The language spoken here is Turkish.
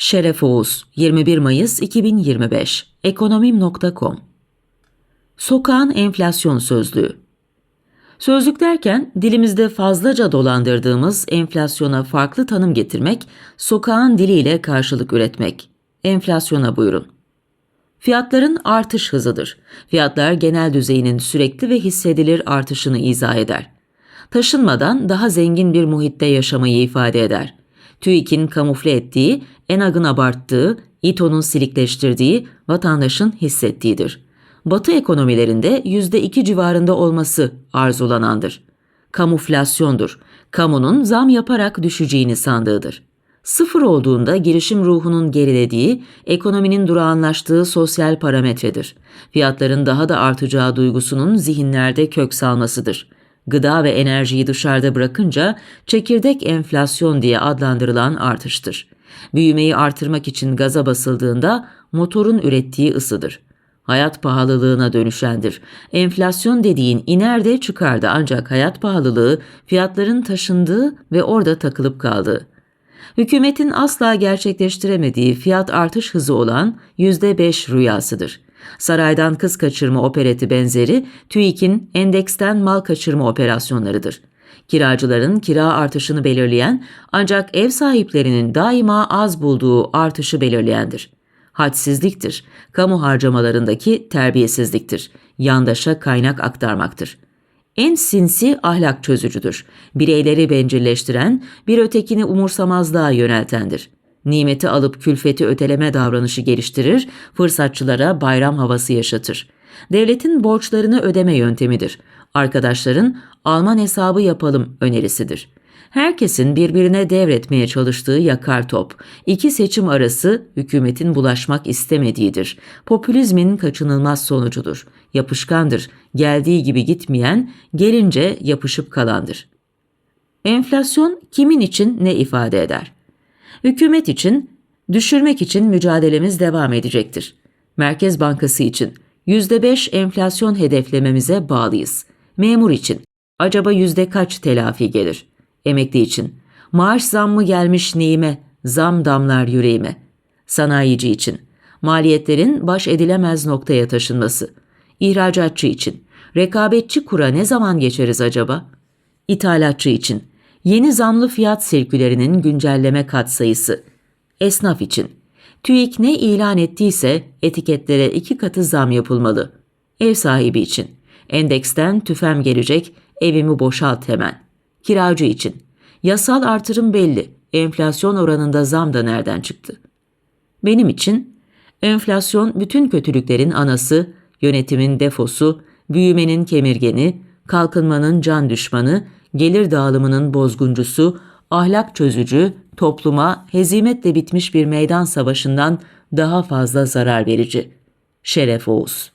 Şeref Oğuz, 21 Mayıs 2025, ekonomim.com Sokağın enflasyon sözlüğü Sözlük derken dilimizde fazlaca dolandırdığımız enflasyona farklı tanım getirmek, sokağın diliyle karşılık üretmek. Enflasyona buyurun. Fiyatların artış hızıdır. Fiyatlar genel düzeyinin sürekli ve hissedilir artışını izah eder. Taşınmadan daha zengin bir muhitte yaşamayı ifade eder. TÜİK'in kamufle ettiği, ENAG'ın abarttığı, İTO'nun silikleştirdiği, vatandaşın hissettiğidir. Batı ekonomilerinde %2 civarında olması arzulanandır. Kamuflasyondur. Kamunun zam yaparak düşeceğini sandığıdır. Sıfır olduğunda girişim ruhunun gerilediği, ekonominin durağanlaştığı sosyal parametredir. Fiyatların daha da artacağı duygusunun zihinlerde kök salmasıdır. Gıda ve enerjiyi dışarıda bırakınca çekirdek enflasyon diye adlandırılan artıştır. Büyümeyi artırmak için gaza basıldığında motorun ürettiği ısıdır. Hayat pahalılığına dönüşendir. Enflasyon dediğin iner de çıkardı ancak hayat pahalılığı fiyatların taşındığı ve orada takılıp kaldığı. Hükümetin asla gerçekleştiremediği fiyat artış hızı olan %5 rüyasıdır. Saraydan kız kaçırma opereti benzeri TÜİK'in endeksten mal kaçırma operasyonlarıdır. Kiracıların kira artışını belirleyen ancak ev sahiplerinin daima az bulduğu artışı belirleyendir. Hadsizliktir, kamu harcamalarındaki terbiyesizliktir, yandaşa kaynak aktarmaktır.'' En sinsi ahlak çözücüdür. Bireyleri bencilleştiren, bir ötekini umursamazlığa yöneltendir. Nimeti alıp külfeti öteleme davranışı geliştirir, fırsatçılara bayram havası yaşatır. Devletin borçlarını ödeme yöntemidir. Arkadaşların Alman hesabı yapalım önerisidir. Herkesin birbirine devretmeye çalıştığı yakar top. İki seçim arası hükümetin bulaşmak istemediğidir. Popülizmin kaçınılmaz sonucudur. Yapışkandır. Geldiği gibi gitmeyen, gelince yapışıp kalandır. Enflasyon kimin için ne ifade eder? Hükümet için, düşürmek için mücadelemiz devam edecektir. Merkez Bankası için %5 enflasyon hedeflememize bağlıyız. Memur için acaba yüzde kaç telafi gelir? Emekli için maaş zammı gelmiş neyime, zam damlar yüreğime. Sanayici için maliyetlerin baş edilemez noktaya taşınması. İhracatçı için rekabetçi kura ne zaman geçeriz acaba? İthalatçı için yeni zamlı fiyat sirkülerinin güncelleme katsayısı. Esnaf için TÜİK ne ilan ettiyse etiketlere iki katı zam yapılmalı. Ev sahibi için endeksten tüfem gelecek, evimi boşalt hemen. Kiracı için yasal artırım belli, enflasyon oranında zam da nereden çıktı? Benim için enflasyon bütün kötülüklerin anası, yönetimin defosu, büyümenin kemirgeni, kalkınmanın can düşmanı, gelir dağılımının bozguncusu, ahlak çözücü, topluma hezimetle bitmiş bir meydan savaşından daha fazla zarar verici. Şeref Oğuz